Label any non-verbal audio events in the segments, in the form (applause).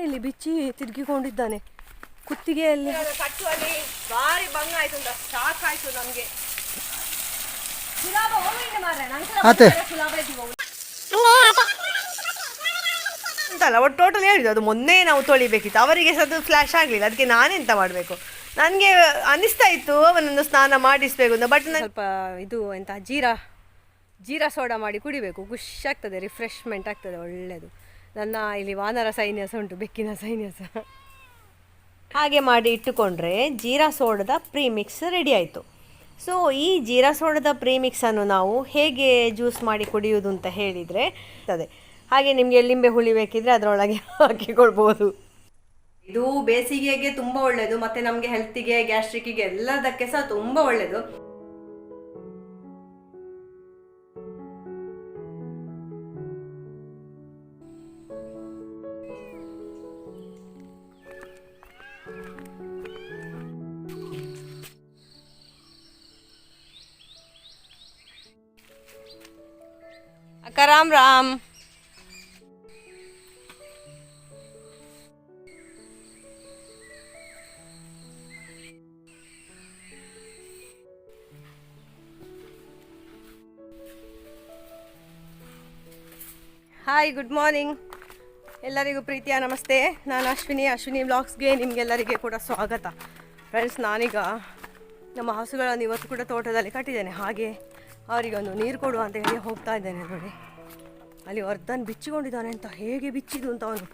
ಒಬ್ಬನಲ್ಲಿ ಬಿಚ್ಚಿ ತಿರುಗಿಕೊಂಡಿದ್ದಾನೆ. ಕುತ್ತಿಗೆಯಲ್ಲಿ ಕಟ್ಟುವಲ್ಲಿ ಭಾರಿ ಭಂಗ ಆಯ್ತು ಅಂತ ಶಾಕ್ ಆಯ್ತು ನಮ್ಗೆ. ಸುಲಭ ಇದ್ದೀವಿ. ಅಂತಲ್ಲ ಒಟ್ಟು ಟೋಟಲ್ ಹೇಳಿದ್ದು ಅದು ಮೊನ್ನೆ ನಾವು ತೊಳಿಬೇಕಿತ್ತು. ಅವರಿಗೆ ಸಹ ಅದು ಫ್ಲಾಶ್ ಆಗಲಿಲ್ಲ. ಅದಕ್ಕೆ ನಾನೆಂತ ಮಾಡಬೇಕು? ನನಗೆ ಅನಿಸ್ತಾ ಇತ್ತು ಅವನನ್ನು ಸ್ನಾನ ಮಾಡಿಸಬೇಕು ಅಂತ ಬಟ್ ಸ್ವಲ್ಪ ಇದು ಎಂತ ಜೀರಾ ಜೀರಾ ಸೋಡಾ ಮಾಡಿ ಕುಡಿಬೇಕು. ಖುಷಿ ಆಗ್ತದೆ ರಿಫ್ರೆಶ್ಮೆಂಟ್ ಆಗ್ತದೆ ಒಳ್ಳೆಯದು ನನ್ನ ಇಲ್ಲಿ ವಾನರ ಸೈನ್ಯಸ ಉಂಟು ಬೆಕ್ಕಿನ ಸೈನ್ಯಸ. ಹಾಗೆ ಮಾಡಿ ಇಟ್ಟುಕೊಂಡ್ರೆ ಜೀರಾ ಸೋಡದ ಪ್ರೀಮಿಕ್ಸ್ ರೆಡಿ ಆಯಿತು. ಸೊ ಈ ಜೀರಾ ಸೋಡದ ಪ್ರೀಮಿಕ್ಸನ್ನು ನಾವು ಹೇಗೆ ಜ್ಯೂಸ್ ಮಾಡಿ ಕುಡಿಯೋದು ಅಂತ ಹೇಳಿದರೆ ಅದೇ. ಹಾಗೆ ನಿಮಗೆ ಲಿಂಬೆ ಹುಳಿ ಬೇಕಿದ್ರೆ ಅದರೊಳಗೆ (laughs) ಹಾಕಿಕೊಳ್ಬೋದು. ಇದು ಬೇಸಿಗೆಗೆ ತುಂಬ ಒಳ್ಳೆಯದು ಮತ್ತು ನಮಗೆ ಹೆಲ್ತಿಗೆ ಗ್ಯಾಸ್ಟ್ರಿಕ್ಕಿಗೆ ಎಲ್ಲದಕ್ಕೆ ಸಹ ತುಂಬ ಒಳ್ಳೆಯದು Ram Ram hi good morning ಎಲ್ಲರಿಗೂ ಪ್ರೀತಿಯ ನಮಸ್ತೆ. ನಾನು ಅಶ್ವಿನಿ. ಅಶ್ವಿನಿ ಬ್ಲಾಗ್ಸ್ಗೆ ನಿಮಗೆಲ್ಲರಿಗೆ ಕೂಡ ಸ್ವಾಗತ. ಫ್ರೆಂಡ್ಸ್ ನಾನೀಗ ನಮ್ಮ ಹಸುಗಳನ್ನು ಇವತ್ತು ಕೂಡ ತೋಟದಲ್ಲಿ ಕಟ್ಟಿದ್ದೇನೆ. ಹಾಗೆ ಅವರಿಗೊಂದು ನೀರು ಕೊಡು ಅಂತ ಹೇಳಿ ಹೋಗ್ತಾ ಇದ್ದೇನೆ ನೋಡಿ. ಅಲ್ಲಿ ವರ್ಧನ್ ಬಿಚ್ಚಿಕೊಂಡಿದ್ದಾನೆ ಅಂತ ಹೇಗೆ ಬಿಚ್ಚಿದು ಅಂತ ಅವನು.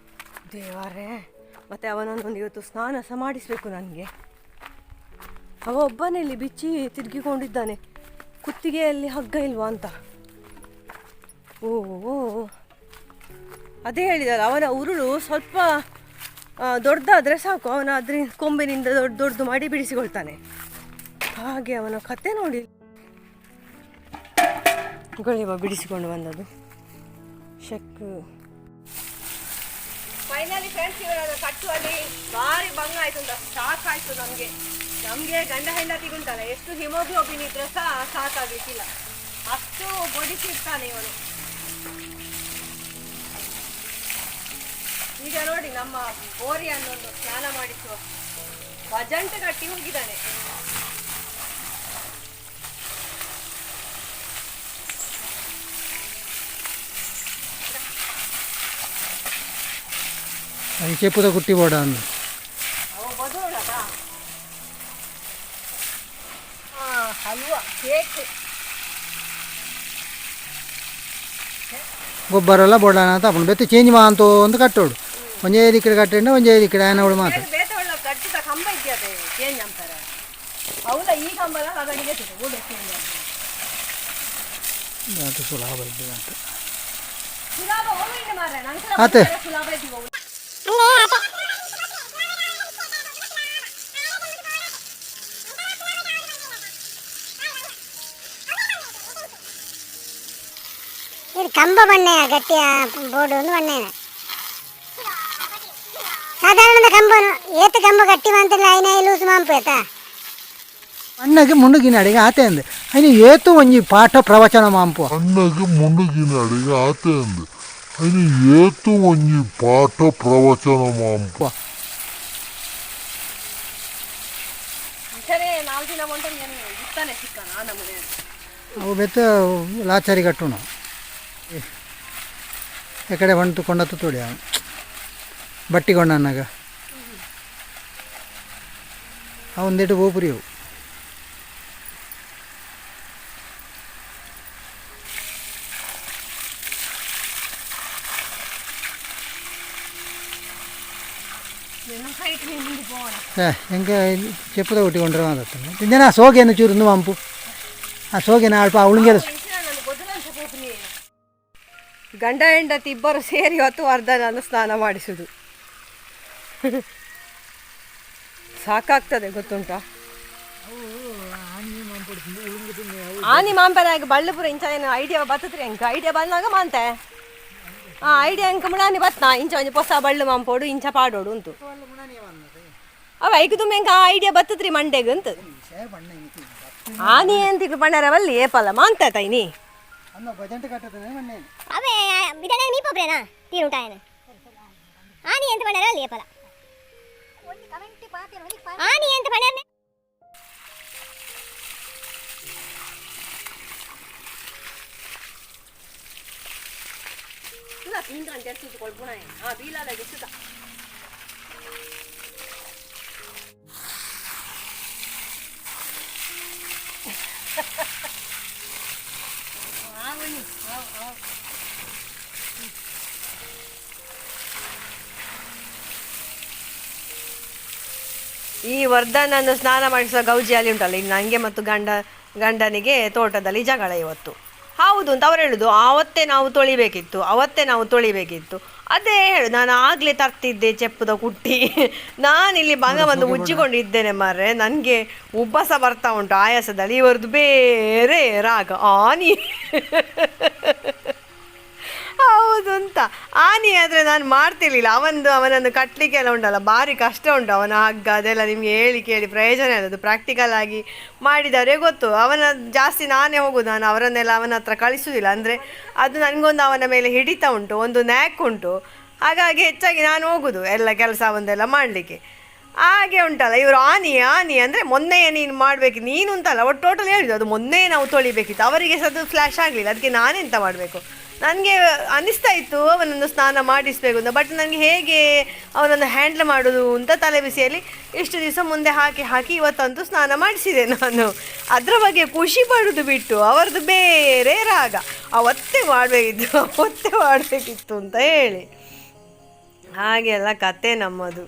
ದೇವರೇ, ಮತ್ತು ಅವನನ್ನೊಂದು ಇವತ್ತು ಸ್ನಾನ ಸಹ ಮಾಡಿಸಬೇಕು ನನಗೆ. ಅವ ಒಬ್ಬನೇ ಇಲ್ಲಿ ಬಿಚ್ಚಿ ತಿರುಗಿಕೊಂಡಿದ್ದಾನೆ. ಕುತ್ತಿಗೆಯಲ್ಲಿ ಹಗ್ಗ ಇಲ್ವಾ ಅಂತ. ಓ ಅದೇ ಹೇಳಿದಲ್ಲ, ಅವನ ಉರುಳು ಸ್ವಲ್ಪ ದೊಡ್ಡದಾದ್ರೆ ಸಾಕು. ಅವನ ಅದ್ರ ಕೊಂಬಿನಿಂದ ದೊಡ್ಡ, ದೊಡ್ಡದು ಮಾಡಿ ಬಿಡಿಸಿಕೊಳ್ತಾನೆ. ಹಾಗೆ ಅವನ ಕತೆ ನೋಡಿ. ಬಿಡಿಸಿಕೊಂಡು ಬಂದದ್ದು. ಶಕ್. ಫೈನಲಿ ಫ್ರೆಂಡ್ಸ್ ಇವರ ಕಟ್ಟುವಲ್ಲಿ ಭಾರಿ ಭಂಗ ಆಯ್ತು ಅಂತ ಸಾಕ್ ಆಯ್ತು ನಮಗೆ. ನಮಗೆ ಗಂಡ ಹೆಂಡತಿಗುಂಟಲ್ಲ ಎಷ್ಟು ಹಿಮೋಗ್ಲೋಬಿನ್ ಇದ್ರೆ ಸಹ ಸಾಕಾಗ್ಲಿಕ್ಕಿಲ್ಲ. ಅಷ್ಟು ಬಡಿಸಿರ್ತಾನೆ ಇವನು. ಈಗ ನೋಡಿ ನಮ್ಮ ಬೋರಿಯನ್ನೊಂದು ಸ್ನಾನ ಮಾಡಿಸುವ ಭಜಂಟ್ ಕಟ್ಟಿ ಹೋಗಿದ್ದಾನೆ. അതിലേക്ക് പുത കുട്ടി പോടാന്ന് ಗೊಬ್ಬರ ಎಲ್ಲ ಬೋಡಾನ ತಗೊಂಡು ಬೆತ್ತು ಚೇಂಜ್ ಮಾಂತು ಅಂತ ಕಟ್ಟೋಡು. ಒಂದೇ ಈ ಕಡೆ ಕಟ್ಟಂಡು ಒಂದೇ ಈ ಕಡೆ ಆನವಳು ಮಾತು ಸುಲಭ ಇದ್ದೀವಿ ಅಂತ. ಆತ. இது கம்ப பண்ணையா கட்டியா போர்டு வந்து பண்ணேன் சாதாரண கம்பு ಏತ ಕಂಬ ಕಟ್ಟಿ ಬಂತಿಲ್ಲ ಐನ ಲೂಸ್ ಮಾಂಪೇತ ಅಣ್ಣಗೆ ಮುಂಡುಗಿನ ಅಡಿಗೆ ಆತೆ ಅಂದೆ ಐನ ಏತು ಒಂಜಿ ಪಾಠ ಪ್ರವಚನ ಮಾಂಪು ಅಣ್ಣಗೆ ಮುಂಡುಗಿನ ಅಡಿಗೆ ಆತೆ ಅಂದೆ അതിന് ഏത്തു കുഞ്ഞി പാട്ട പ്രവചനമാം ಬೆತ್ತ ಲಾಚಾರಿ ಕಟ್ಟೋಣ ಎಕಡೆ ಹೊಂಟು ಕೊಂಡತ್ತು ತೋಡಿ ಅವನು ಬಟ್ಟಿ ಕೊಂಡನಾಗ ಅವನ ದಿಟ್ಟು ಗೋಪುರಿ ಅವು ഞങ്ങൾക്ക് ചെപ്പത കൂട്ടി കൊണ്ടുവരാൻ തന്നെ ഞാൻ ആ സോകേനെ ചുരുന്ന് പമ്പു ಆ ಸೋಗಿನ ಅಲ್ಪ ಅವಳಿಗೆ ಗಂಡ, ಹೆಂಡತಿ ಇಬ್ಬರು ಸೇರಿ ಹೊತ್ತು ವರ್ಧನನ್ನು ಸ್ನಾನ ಮಾಡಿಸುದು. ಸಾಕಾಗ್ತದೆ, ಗೊತ್ತುಂಟ? ಆನಿ ಮಾಂಪನಾಗ ಬಳ್ಳಪುರ ಇಂಚ ಏನು ಐಡಿಯಾ ಬರ್ತದ್ರಿ ಅಂಕ ಐಡಿಯಾ ಬಂದಾಗ ಮಾಂತೆ? ಹಾಂ ಐಡಿಯಾ ಅಂಕ ಮುಳಾನಿ ಬತ್ನಾ? ಇಂಚ ಒಂಜಿ ಹೊಸ ಬಳ್ಳು ಮಾಂಪೋಡು ಇಂಚ ಪಾಡೋಡು ಉಂಟು. ಅವ ಐಕು ತುಂಬ ಹೆಂಗ ಆ ಐಡಿಯಾ ಬರ್ತದ್ರಿ ಮಂಡೆಗೆ ಅಂತ ಆನಿ ಎಂತಿಗೆ ಪಂಡರವಲ್ಲಿ ಏಪಲ್ಲ ಮಾಂತ ತೈನಿ ಬಜೆಂಟ್ ಕಟ್ಟುತ್ತಾನೆ ಅವೇ ಇದನ್ನ ನೀ ಪೋಪ್ರೇನಾ ತೀರುಂಟಾಯನ ಆನಿ ಎಂತ ಮಾಡ್ಯಾರ ಅಲ್ಲಿ ಏಪಲ ಆನಿ ಎಂತ ಪಡೆ ಸುಧಾ ಇಂದ್ರ ಅಂತ ಎರ್ಸುದು ಕೊಳ್ಪುಣ ಹಾ ಬೀಲಾದಾಗೆ ಸುಧಾ ಈ ವರ್ಧನನ್ನು ಸ್ನಾನ ಮಾಡಿಸುವ ಗೌಜಿ ಅಲ್ಲಿ ಉಂಟಲ್ಲ ಇನ್ನು ನನಗೆ ಮತ್ತು ಗಂಡ, ಗಂಡನಿಗೆ ತೋಟದಲ್ಲಿ ಜಗಳ ಇವತ್ತು. ಹೌದು ಅಂತ ಅವ್ರು ಹೇಳುದು, ಆವತ್ತೇ ನಾವು ತೊಳಿಬೇಕಿತ್ತು, ಅವತ್ತೇ ನಾವು ತೊಳಿಬೇಕಿತ್ತು. ಅದೇ ಹೇಳು ನಾನು ಆಗಲೇ ತರ್ತಿದ್ದೆ ಚೆಪ್ಪದ ಕುಟ್ಟಿ. ನಾನಿಲ್ಲಿ ಬಂಗ ಬಂದು ಮುಚ್ಚಿಕೊಂಡಿದ್ದೇನೆ ಮಾರ್ರೆ. ನನಗೆ ಉಬ್ಬಸ ಬರ್ತಾ ಉಂಟು ಆಯಾಸದಲ್ಲಿ. ಇವರದ್ದು ಬೇರೆ ರಾಗ. ಆನಿ ಹೌದು ಅಂತ. ಆನೆ ಆದರೆ ನಾನು ಮಾಡ್ತಿರ್ಲಿಲ್ಲ. ಅವನದು ಅವನನ್ನು ಕಟ್ಟಲಿಕ್ಕೆ ಎಲ್ಲ ಉಂಟಲ್ಲ, ಭಾರಿ ಕಷ್ಟ ಉಂಟು. ಅವನ ಹಗ್ಗ, ಅದೆಲ್ಲ ನಿಮಗೆ ಹೇಳಿ ಕೇಳಿ ಪ್ರಯೋಜನ ಅದು ಪ್ರಾಕ್ಟಿಕಲ್ ಆಗಿ ಮಾಡಿದವರೇ ಗೊತ್ತು, ಅವನ ಜಾಸ್ತಿ ನಾನೇ ಹೋಗೋದು. ನಾನು ಅವರನ್ನೆಲ್ಲ ಅವನ ಹತ್ರ ಕಳಿಸುವುದಿಲ್ಲ ಅಂದರೆ ಅದು ನನಗೊಂದು ಅವನ ಮೇಲೆ ಹಿಡಿತ ಉಂಟು, ಒಂದು ನ್ಯಾಕ್ ಉಂಟು. ಹಾಗಾಗಿ ಹೆಚ್ಚಾಗಿ ನಾನು ಹೋಗುದು, ಎಲ್ಲ ಕೆಲಸ ಒಂದೆಲ್ಲ ಮಾಡಲಿಕ್ಕೆ. ಹಾಗೆ ಉಂಟಲ್ಲ, ಇವರು ಆನಿ ಆನಿ ಅಂದರೆ ಮೊನ್ನೆಯೇ ನೀನು ಮಾಡಬೇಕು. ನೀನು ಅಂತಲ್ಲ ಒಟ್ಟು ಟೋಟಲ್ ಹೇಳಿದ್ದು. ಅದು ಮೊನ್ನೆ ನಾವು ತೊಳಿಬೇಕಿತ್ತು. ಅವರಿಗೆ ಸಹ ಅದು ಫ್ಲ್ಯಾಶ್ ಆಗಲಿಲ್ಲ. ಅದಕ್ಕೆ ನಾನೆಂತ ಮಾಡಬೇಕು? ನನಗೆ ಅನಿಸ್ತಾ ಇತ್ತು, ಅವನನ್ನು ಸ್ನಾನ ಮಾಡಿಸಬೇಕು ಅಂತ. ಬಟ್ ನನಗೆ ಹೇಗೆ ಅವನನ್ನು ಹ್ಯಾಂಡ್ಲ್ ಮಾಡೋದು ಅಂತ ತಲೆ ಬಿಸಿಯಲ್ಲಿ ಇಷ್ಟು ದಿವಸ ಮುಂದೆ ಹಾಕಿ ಹಾಕಿ ಇವತ್ತಂತೂ ಸ್ನಾನ ಮಾಡಿಸಿದೆ ನಾನು. ಅದರ ಬಗ್ಗೆ ಖುಷಿ ಪಡೋದು ಬಿಟ್ಟು ಅವರದ್ದು ಬೇರೆ ರಾಗ. ಅವತ್ತೇ ಮಾಡಬೇಕಿತ್ತು ಅವತ್ತೇ ಮಾಡಬೇಕಿತ್ತು ಅಂತ ಹೇಳಿ. ಹಾಗೆಲ್ಲ ಕತೆ ನಮ್ಮದು.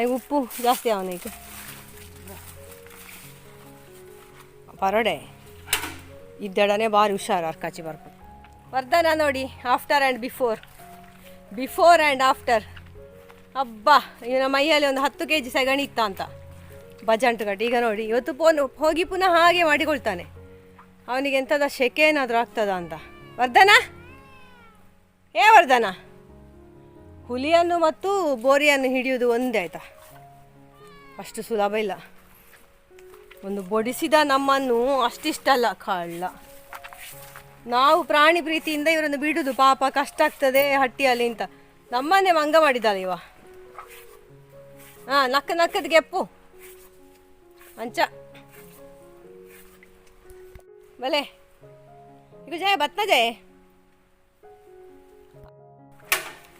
ಐ ಉಪ್ಪು ಜಾಸ್ತಿ ಅವನಿಗೆ ಪರೋಡೆ. ಇದ್ದಡನೆ ಭಾರಿ ಹುಷಾರು ಅರ್ಕಾಚಿ ಬರ್ಬೇಕು ವರ್ಧನ ನೋಡಿ after and before before and after ಅಬ್ಬಾ ಇವನ ಮೈಯಲ್ಲಿ ಒಂದು ಹತ್ತು ಕೆ ಜಿ ಸೆಗಣಿ ಇತ್ತ ಅಂತ. ಬಜಂಟ್ ಕಟ್ಟಿ ಈಗ ನೋಡಿ, ಇವತ್ತು ಪೋನ್ ಹೋಗಿ ಪುನಃ ಹಾಗೆ ಮಾಡಿಕೊಳ್ತಾನೆ. ಅವನಿಗೆ ಎಂಥದ ಶೆಕೆ ಏನಾದರೂ ಆಗ್ತದ ಅಂತ. ವರ್ಧನ? ಏ ವರ್ಧನ? ಹುಲಿಯನ್ನು ಮತ್ತು ಬೋರಿಯನ್ನು ಹಿಡಿಯುವುದು ಒಂದೇ ಆಯಿತಾ? ಅಷ್ಟು ಸುಲಭ ಇಲ್ಲ. ಒಂದು ಬೊಡಿಸಿದ ನಮ್ಮನ್ನು ಅಷ್ಟಿಷ್ಟಲ್ಲ, ಕಳ್ಳ. ನಾವು ಪ್ರಾಣಿ ಪ್ರೀತಿಯಿಂದ ಇವರನ್ನು ಬಿಡುದು ಪಾಪ, ಕಷ್ಟ ಆಗ್ತದೆ ಹಟ್ಟಿಯಲ್ಲಿ ಅಂತ. ನಮ್ಮನ್ನೇ ಮಂಗ ಮಾಡಿದ್ದಾಳೆ ಇವ. ಹಾಂ, ನಕ್ಕ ನಕ್ಕದ ಗೆಪ್ಪು. ಅಂಚ. ಬಲೆ. ಈಗ ಜಯ ಬತ್ತ ಜಯ.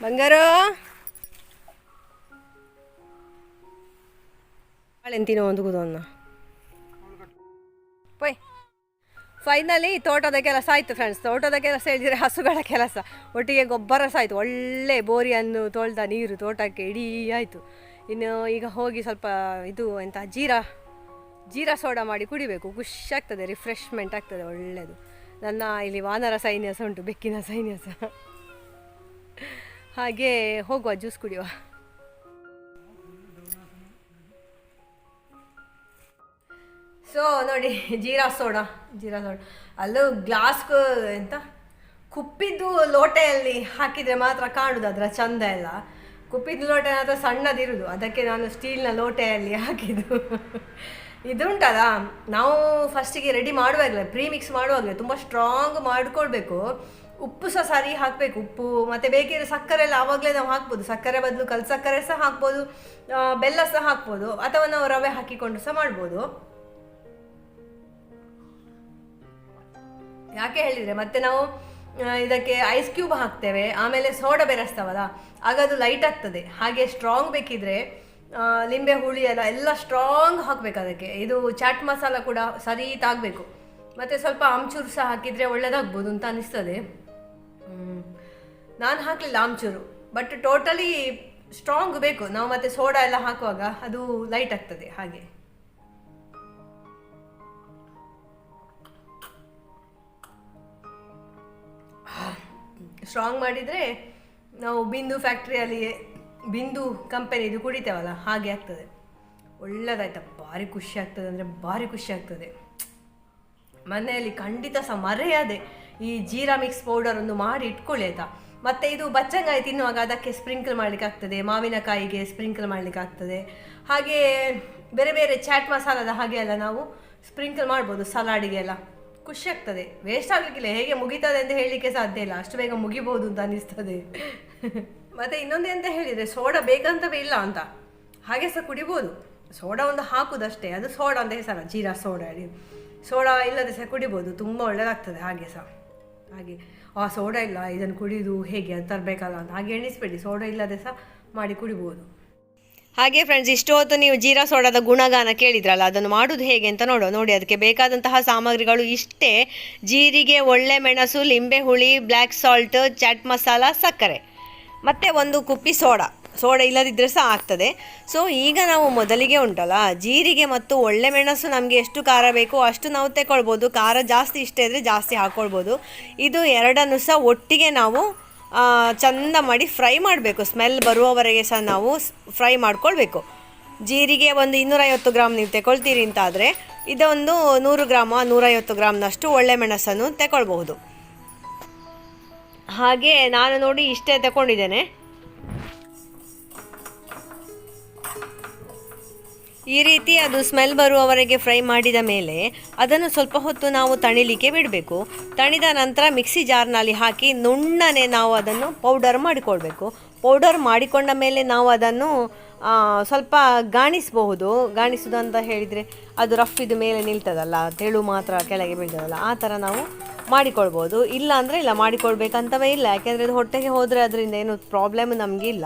ಬಂಗಾರು. ಬಾಳೆಂತಿನೋ ಒಂದು ಕೂದನ್ನ ಪೊಯ್. ಫೈನಲಿ ತೋಟದ ಕೆಲಸ ಆಯಿತು ಫ್ರೆಂಡ್ಸ್ ತೋಟದ ಕೆಲಸ ಹೇಳಿದರೆ ಹಸುಗಳ ಕೆಲಸ. ಒಟ್ಟಿಗೆ ಗೊಬ್ಬರ ಸಹ ಆಯಿತು. ಒಳ್ಳೆ ಬೋರಿಯನ್ನು ತೊಳ್ದ ನೀರು ತೋಟಕ್ಕೆ ಇಡೀ ಆಯಿತು. ಇನ್ನು ಈಗ ಹೋಗಿ ಸ್ವಲ್ಪ ಇದು ಎಂತ ಜೀರಾ ಜೀರಾ ಸೋಡಾ ಮಾಡಿ ಕುಡಿಬೇಕು. ಖುಷಿ ಆಗ್ತದೆ ರಿಫ್ರೆಶ್ಮೆಂಟ್ ಆಗ್ತದೆ ಒಳ್ಳೆಯದು ನನ್ನ ಇಲ್ಲಿ ವಾನರ ಸೈನ್ಯಾಸ ಉಂಟು, ಬೆಕ್ಕಿನ ಸೈನ್ಯಾಸ. ಹಾಗೆ ಹೋಗುವ ಜ್ಯೂಸ್ ಕುಡಿಯುವ. ಸೊ ನೋಡಿ, ಜೀರಾ ಸೋಡಾ ಜೀರಾ ಸೋಡಾ. ಅಲ್ಲೂ ಗ್ಲಾಸ್ ಎಂತ? ಕುಪ್ಪಿದ್ದು ಲೋಟೆಯಲ್ಲಿ ಹಾಕಿದರೆ ಮಾತ್ರ ಕಾಣುದು ಅದರ ಚಂದ ಎಲ್ಲ. ಕುಪ್ಪಿದ್ದು ಲೋಟೆ ಮಾತ್ರ ಸಣ್ಣದಿರುವುದು ಅದಕ್ಕೆ ನಾನು ಸ್ಟೀಲ್ನ ಲೋಟೆಯಲ್ಲಿ ಹಾಕಿದ್ದು. ಇದುಂಟಲ್ಲ, ನಾವು ಫಸ್ಟಿಗೆ ರೆಡಿ ಮಾಡುವಾಗಲೇ ಪ್ರೀ ಮಿಕ್ಸ್ ಮಾಡುವಾಗಲೇ ತುಂಬ ಸ್ಟ್ರಾಂಗ್ ಮಾಡ್ಕೊಳ್ಬೇಕು. ಉಪ್ಪು ಸಹ ಸರಿ ಹಾಕಬೇಕು. ಉಪ್ಪು, ಮತ್ತು ಬೇಕಿದ್ರೆ ಸಕ್ಕರೆ ಎಲ್ಲ ಆವಾಗಲೇ ನಾವು ಹಾಕ್ಬೋದು. ಸಕ್ಕರೆ ಬದಲು ಕಲ್ ಸಕ್ಕರೆ ಸಹ ಹಾಕ್ಬೋದು. ಬೆಲ್ಲ ಸಹ ಹಾಕ್ಬೋದು. ಅಥವಾ ನಾವು ರವೆ ಹಾಕಿಕೊಂಡು ಸಹ ಮಾಡ್ಬೋದು. ಯಾಕೆ ಹೇಳಿದರೆ ಮತ್ತೆ ನಾವು ಇದಕ್ಕೆ ಐಸ್ ಕ್ಯೂಬ್ ಹಾಕ್ತೇವೆ, ಆಮೇಲೆ ಸೋಡಾ ಬೆರೆಸ್ತಾವಲ್ಲ, ಆಗ ಅದು ಲೈಟ್ ಆಗ್ತದೆ. ಹಾಗೆ ಸ್ಟ್ರಾಂಗ್ ಬೇಕಿದ್ರೆ ಲಿಂಬೆ ಹುಳಿ ಎಲ್ಲ ಎಲ್ಲ ಸ್ಟ್ರಾಂಗ್ ಹಾಕಬೇಕು ಅದಕ್ಕೆ. ಇದು ಚಾಟ್ ಮಸಾಲ ಕೂಡ ಸರಿ ತಾಗಬೇಕು ಮತ್ತು ಸ್ವಲ್ಪ ಆಮ್ಚೂರು ಸಹ ಹಾಕಿದರೆ ಒಳ್ಳೆಯದಾಗ್ಬೋದು ಅಂತ ಅನಿಸ್ತದೆ. ನಾನು ಹಾಕಲಿಲ್ಲ ಅಮ್ಚೂರು ಬಟ್ ಟೋಟಲಿ ಸ್ಟ್ರಾಂಗ್ ಬೇಕು. ನಾವು ಮತ್ತೆ ಸೋಡಾ ಎಲ್ಲ ಹಾಕುವಾಗ ಅದು ಲೈಟ್ ಆಗ್ತದೆ, ಹಾಗೆ. ಸ್ಟ್ರಾಂಗ್ ಮಾಡಿದರೆ ನಾವು ಬಿಂದು ಫ್ಯಾಕ್ಟ್ರಿಯಲ್ಲಿ ಬಿಂದು ಕಂಪನಿದು ಕುಡಿತೇವಲ್ಲ, ಹಾಗೆ ಆಗ್ತದೆ. ಒಳ್ಳೆದಾಯ್ತಾ ಭಾರಿ ಖುಷಿ ಆಗ್ತದೆ ಅಂದರೆ ಭಾರಿ ಖುಷಿ ಆಗ್ತದೆ. ಮನೆಯಲ್ಲಿ ಖಂಡಿತ ಸಹ ಮರೆಯದೆ. ಈ ಜೀರಾ ಮಿಕ್ಸ್ ಪೌಡರ್ ಒಂದು ಮಾಡಿ ಇಟ್ಕೊಳ್ಳಿ ಆಯ್ತಾ? ಮತ್ತೆ ಇದು ಬಚ್ಚಂಗಾಯಿ ತಿನ್ನುವಾಗ ಅದಕ್ಕೆ ಸ್ಪ್ರಿಂಕಲ್ ಮಾಡ್ಲಿಕ್ಕೆ ಆಗ್ತದೆ, ಮಾವಿನಕಾಯಿಗೆ ಸ್ಪ್ರಿಂಕಲ್ ಮಾಡ್ಲಿಕ್ಕೆ ಆಗ್ತದೆ. ಹಾಗೆ ಬೇರೆ ಬೇರೆ ಚಾಟ್ ಮಸಾಲದ ಹಾಗೆ ಎಲ್ಲ ನಾವು ಸ್ಪ್ರಿಂಕಲ್ ಮಾಡ್ಬೋದು ಸಲಾಡಿಗೆಲ್ಲ ಖುಷಿ ಆಗ್ತದೆ. ವೇಸ್ಟ್ ಆಗಲಿಕ್ಕಿಲ್ಲ ಹೇಗೆ ಮುಗೀತದೆ ಅಂತ ಹೇಳಲಿಕ್ಕೆ ಸಾಧ್ಯ ಇಲ್ಲ. ಅಷ್ಟು ಬೇಗ ಮುಗಿಬಹುದು ಅಂತ ಅನಿಸ್ತದೆ ಮತ್ತೆ ಇನ್ನೊಂದು ಎಂತ ಹೇಳಿದರೆ, ಸೋಡಾ ಬೇಕಂತವೇ ಇಲ್ಲ ಅಂತ. ಹಾಗೆ ಸಹ ಕುಡಿಬೋದು. ಸೋಡಾ ಒಂದು ಹಾಕುದಷ್ಟೇ. ಅದು ಸೋಡಾ ಅಂತ ಹೆಸರ ಜೀರಾ ಸೋಡಾ ಹೇಳಿ. ಸೋಡಾ ಇಲ್ಲದೆ ಸಹ ಕುಡಿಬೋದು. ತುಂಬ ಒಳ್ಳೆಯದಾಗ್ತದೆ ಹಾಗೆ ಸಹ. ಹಾಗೆ, ಆ, ಸೋಡಾ ಇಲ್ಲ, ಇದನ್ನು ಕುಡಿದು ಹೇಗೆ, ಅದು ತರಬೇಕಲ್ಲ ಅಂತ. ಹಾಗೆ ಎಣಿಸ್ಬೇಡಿ, ಸೋಡಾ ಇಲ್ಲದೆ ಸಹ ಮಾಡಿ ಕುಡಿಬೋದು. ಹಾಗೆ ಫ್ರೆಂಡ್ಸ್ ಇಷ್ಟು ಹೊತ್ತು ನೀವು ಜೀರಾ ಸೋಡಾದ ಗುಣಗಾನ ಕೇಳಿದ್ರಲ್ಲ, ಅದನ್ನು ಮಾಡೋದು ಹೇಗೆ ಅಂತ ನೋಡುವ, ನೋಡಿ, ಅದಕ್ಕೆ ಬೇಕಾದಂತಹ ಸಾಮಗ್ರಿಗಳು ಇಷ್ಟೇ. ಜೀರಿಗೆ, ಒಳ್ಳೆ ಮೆಣಸು, ಲಿಂಬೆ ಹುಳಿ ಬ್ಲ್ಯಾಕ್ ಸಾಲ್ಟ್ ಚಾಟ್ ಮಸಾಲ ಸಕ್ಕರೆ. ಮತ್ತು ಒಂದು ಕುಪ್ಪಿ ಸೋಡಾ. ಸೋಡಾ ಇಲ್ಲದಿದ್ದರೆ ಸಹ ಆಗ್ತದೆ. ಸೊ ಈಗ ನಾವು ಮೊದಲಿಗೆ ಉಂಟಲ್ಲ, ಜೀರಿಗೆ ಮತ್ತು ಒಳ್ಳೆ ಮೆಣಸು ನಮಗೆ ಎಷ್ಟು ಖಾರ ಬೇಕು ಅಷ್ಟು ನಾವು ತಗೊಳ್ಬೋದು ಖಾರ ಜಾಸ್ತಿ ಇಷ್ಟ ಇದ್ದರೆ ಜಾಸ್ತಿ ಹಾಕ್ಕೊಳ್ಬೋದು ಇದು ಎರಡನ್ನು ಸಹ ಒಟ್ಟಿಗೆ ನಾವು ಚಂದ ಮಾಡಿ ಫ್ರೈ ಮಾಡಬೇಕು. ಸ್ಮೆಲ್ ಬರುವವರೆಗೆ ಸಹ ನಾವು ಫ್ರೈ ಮಾಡ್ಕೊಳ್ಬೇಕು. ಜೀರಿಗೆ ಒಂದು ಇನ್ನೂರೈವತ್ತು ಗ್ರಾಮ್ ನೀವು ತಗೊಳ್ತೀರಿ ಅಂತಾದರೆ ಇದೊಂದು ನೂರು ಗ್ರಾಮ, ನೂರೈವತ್ತು ಗ್ರಾಮ್ನಷ್ಟು ಒಳ್ಳೆ ಮೆಣಸನ್ನು ತಗೊಳ್ಬಹುದು ಹಾಗೆ ನಾನು ನೋಡಿ ಇಷ್ಟೇ ತಗೊಂಡಿದ್ದೇನೆ ಈ ರೀತಿ ಅದು ಸ್ಮೆಲ್ ಬರುವವರೆಗೆ ಫ್ರೈ ಮಾಡಿದ ಮೇಲೆ ಅದನ್ನು ಸ್ವಲ್ಪ ಹೊತ್ತು ನಾವು ತಣಿಲಿಕ್ಕೆ ಬಿಡಬೇಕು. ತಣಿದ ನಂತರ ಮಿಕ್ಸಿ ಜಾರ್ನಲ್ಲಿ ಹಾಕಿ ನುಣ್ಣನೆ ನಾವು ಅದನ್ನು ಪೌಡರ್ ಮಾಡಿಕೊಳ್ಬೇಕು. ಪೌಡರ್ ಮಾಡಿಕೊಂಡ ಮೇಲೆ ನಾವು ಅದನ್ನು ಸ್ವಲ್ಪ ಗಾಣಿಸಬಹುದು. ಗಾಣಿಸುವುದು ಅಂತ ಹೇಳಿದರೆ ಅದು ರಫ್ ಇದು ಮೇಲೆ ನಿಲ್ತದಲ್ಲ, ತೆಳು ಮಾತ್ರ ಕೆಳಗೆ ಬೀಳ್ತದಲ್ಲ, ಆ ಥರ ನಾವು ಮಾಡಿಕೊಳ್ಬೋದು. ಇಲ್ಲ ಅಂದರೆ ಇಲ್ಲ, ಮಾಡಿಕೊಳ್ಬೇಕಂತವೇ ಇಲ್ಲ. ಯಾಕೆಂದರೆ ಅದು ಹೊಟ್ಟೆಗೆ ಹೋದರೆ ಅದರಿಂದ ಏನು ಪ್ರಾಬ್ಲಮ್ ನಮಗಿಲ್ಲ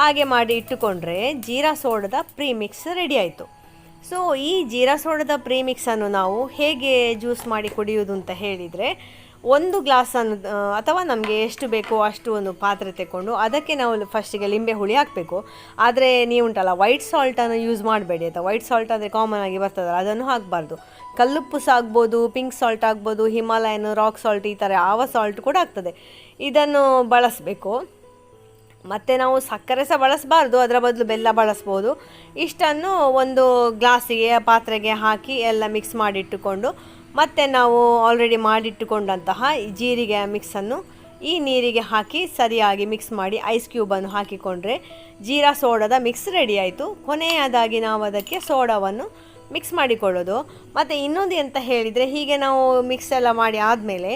ಹಾಗೆ ಮಾಡಿ ಇಟ್ಟುಕೊಂಡ್ರೆ ಜೀರಾ ಸೋಡದ ಪ್ರೀಮಿಕ್ಸ್ ರೆಡಿ ಆಯಿತು. ಸೊ ಈ ಜೀರಾ ಸೋಡದ ಪ್ರೀಮಿಕ್ಸನ್ನು ನಾವು ಹೇಗೆ ಜ್ಯೂಸ್ ಮಾಡಿ ಕುಡಿಯೋದು ಅಂತ ಹೇಳಿದರೆ ಒಂದು ಗ್ಲಾಸನ್ನು ಅನ್ನು ಅಥವಾ ನಮಗೆ ಎಷ್ಟು ಬೇಕೋ ಅಷ್ಟು ಒಂದು ಪಾತ್ರೆ ತಗೊಂಡು ಅದಕ್ಕೆ ನಾವು ಫಸ್ಟಿಗೆ ಲಿಂಬೆ ಹುಳಿ ಹಾಕಬೇಕು. ಆದರೆ ನೀವು ಉಂಟಲ್ಲ ವೈಟ್ ಸಾಲ್ಟನ್ನು ಯೂಸ್ ಮಾಡಬೇಡಿ ಆಯಿತಾ ವೈಟ್ ಸಾಲ್ಟ್ ಅಂದರೆ ಕಾಮನ್ ಆಗಿ ಬರ್ತದಲ್ಲ, ಅದನ್ನು ಹಾಕಬಾರ್ದು. ಕಲ್ಲುಪ್ಪು ಸಹ ಆಗ್ಬೋದು ಪಿಂಕ್ ಸಾಲ್ಟ್ ಆಗ್ಬೋದು ಹಿಮಾಲಯನ್ ರಾಕ್ ಸಾಲ್ಟ್ ಈ ಥರ ಯಾವ ಸಾಲ್ಟ್ ಕೂಡ ಆಗ್ತದೆ. ಇದನ್ನು ಬಳಸಬೇಕು. ಮತ್ತು ನಾವು ಸಕ್ಕರೆ ಸಹ ಬಳಸಬಾರ್ದು, ಅದರ ಬದಲು ಬೆಲ್ಲ ಬಳಸ್ಬೋದು. ಇಷ್ಟನ್ನು ಒಂದು ಗ್ಲಾಸಿಗೆ, ಪಾತ್ರೆಗೆ ಹಾಕಿ ಎಲ್ಲ ಮಿಕ್ಸ್ ಮಾಡಿಟ್ಟುಕೊಂಡು ಮತ್ತು ನಾವು ಆಲ್ರೆಡಿ ಮಾಡಿಟ್ಟುಕೊಂಡಂತಹ ಜೀರಿಗೆ ಮಿಕ್ಸನ್ನು ಈ ನೀರಿಗೆ ಹಾಕಿ ಸರಿಯಾಗಿ ಮಿಕ್ಸ್ ಮಾಡಿ ಐಸ್ ಕ್ಯೂಬನ್ನು ಹಾಕಿಕೊಂಡ್ರೆ ಜೀರಾ ಸೋಡಾದ ಮಿಕ್ಸ್ ರೆಡಿ ಆಯಿತು. ಕೊನೆಯದಾಗಿ ನಾವು ಅದಕ್ಕೆ ಸೋಡಾವನ್ನು ಮಿಕ್ಸ್ ಮಾಡಿಕೊಳ್ಳೋದು. ಮತ್ತು ಇನ್ನೊಂದು ಎಂತ ಹೇಳಿದರೆ ಹೀಗೆ ನಾವು ಮಿಕ್ಸ್ ಎಲ್ಲ ಮಾಡಿ ಆದಮೇಲೆ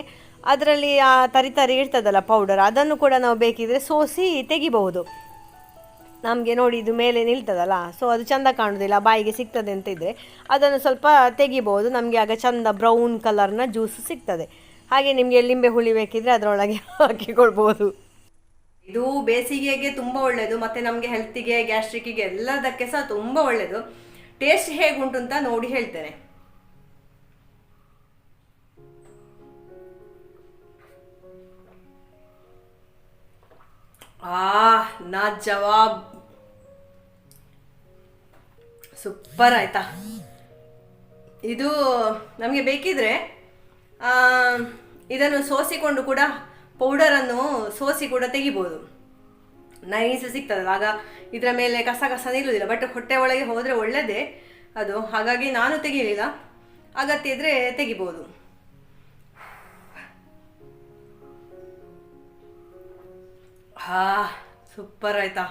ಅದರಲ್ಲಿ ಆ ತರಿ ತರಿ ಇರ್ತದಲ್ಲ ಪೌಡರ್ ಅದನ್ನು ಕೂಡ ನಾವು ಬೇಕಿದ್ರೆ ಸೋಸಿ ತೆಗಿಬಹುದು. ನಮಗೆ ನೋಡಿ ಇದು ಮೇಲೆ ನಿಲ್ತದಲ್ಲ ಸೊ ಅದು ಚಂದ ಕಾಣೋದಿಲ್ಲ, ಬಾಯಿಗೆ ಸಿಗ್ತದೆ ಅಂತ ಇದ್ದರೆ ಅದನ್ನು ಸ್ವಲ್ಪ ತೆಗಿಬೋದು, ನಮಗೆ ಆಗ ಚಂದ ಬ್ರೌನ್ ಕಲರ್ನ ಜ್ಯೂಸ್ ಸಿಗ್ತದೆ. ಹಾಗೆ ನಿಮಗೆ ಲಿಂಬೆ ಹುಳಿ ಬೇಕಿದ್ರೆ ಅದರೊಳಗೆ (laughs) ಹಾಕಿಕೊಳ್ಬೋದು. ಇದು ಬೇಸಿಗೆಗೆ ತುಂಬ ಒಳ್ಳೆಯದು ಮತ್ತು ನಮಗೆ ಹೆಲ್ತಿಗೆ ಗ್ಯಾಸ್ಟ್ರಿಕ್ಕಿಗೆ ಎಲ್ಲದಕ್ಕೆ ಸಹ ತುಂಬ ಒಳ್ಳೆಯದು ಟೇಸ್ಟ್ ಹೇಗುಂಟು ಅಂತ ನೋಡಿ ಹೇಳ್ತೇನೆ. ಆ ನಾ ಜವಾಬ್. ಸೂಪರ್ ಆಯ್ತಾ? ಇದು ನಮಗೆ ಬೇಕಿದ್ರೆ ಇದನ್ನು ಸೋಸಿಕೊಂಡು ಕೂಡ ಪೌಡರನ್ನು ಸೋಸಿ ಕೂಡ ತೆಗಿಬೋದು. ನೈಸ್ ಸಿಗ್ತದಲ್ಲ ಆಗ ಇದರ ಮೇಲೆ ಕಸ ಕಸ ನಿಲ್ಲುವುದಿಲ್ಲ. ಬಟ್ ಹೊಟ್ಟೆ ಒಳಗೆ ಹೋದರೆ ಒಳ್ಳೆಯದೇ ಅದು ಹಾಗಾಗಿ ನಾನು ತೆಗಿಲಿಲ್ಲ. ಅಗತ್ಯ ಇದ್ದರೆ ತೆಗಿಬೋದು. ಹಾ ಸೂಪರ್ ಆಯ್ತಾ.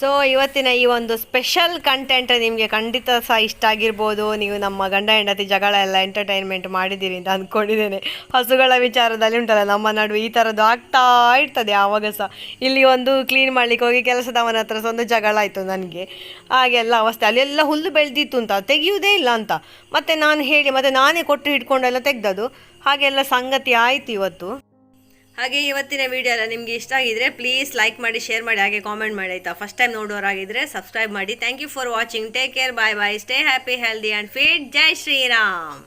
ಸೊ ಇವತ್ತಿನ ಈ ಒಂದು ಸ್ಪೆಷಲ್ ಕಂಟೆಂಟ್ ನಿಮಗೆ ಖಂಡಿತ ಸಹ ಇಷ್ಟ ಆಗಿರ್ಬೋದು. ನೀವು ನಮ್ಮ ಗಂಡ, ಹೆಂಡತಿ ಜಗಳ ಎಲ್ಲ ಎಂಟರ್ಟೈನ್ಮೆಂಟ್ ಮಾಡಿದ್ದೀರಿ ಅಂತ ಅಂದ್ಕೊಂಡಿದ್ದೇನೆ ಹಸುಗಳ ವಿಚಾರದಲ್ಲಿ ಉಂಟಲ್ಲ, ನಮ್ಮ ನಡುವೆ ಈ ಥರದ್ದು ಆಗ್ತಾ ಇರ್ತದೆ ಆವಾಗ ಸಹ. ಇಲ್ಲಿ ಒಂದು ಕ್ಲೀನ್ ಮಾಡ್ಲಿಕ್ಕೆ ಹೋಗಿ ಕೆಲಸದವನ ಹತ್ರ ಸಹ ಒಂದು ಜಗಳ ಆಯಿತು ನನಗೆ. ಹಾಗೆಲ್ಲ ಅವಸ್ಥೆ, ಅಲ್ಲೆಲ್ಲ ಹುಲ್ಲು ಬೆಳೆದಿತ್ತು ಅಂತ, ತೆಗೆಯುವುದೇ ಇಲ್ಲ ಅಂತ. ಮತ್ತು ನಾನು ಹೇಳಿ, ಮತ್ತು ನಾನೇ ಕೊಟ್ಟು ಹಿಡ್ಕೊಂಡೆಲ್ಲ ತೆಗ್ದದು ಹಾಗೆಲ್ಲ ಸಂಗತಿ ಆಯಿತು ಇವತ್ತು. ಹಾಗೆ ಇವತ್ತಿನ ವಿಡಿಯೋ ಎಲ್ಲ ನಿಮಗೆ ಇಷ್ಟ ಆಗಿದ್ರೆ ಪ್ಲೀಸ್ ಲೈಕ್ ಮಾಡಿ ಶೇರ್ ಮಾಡಿ, ಹಾಗೆ ಕಾಮೆಂಟ್ ಮಾಡಿ ಆಯಿತಾ? ಫಸ್ಟ್ ಟೈಮ್ ನೋಡೋರಾಗಿದ್ರೆ ಸಬ್ಸ್ಕ್ರೈಬ್ ಮಾಡಿ. Thank you for watching take care bye bye stay happy healthy and fit Jai Shriram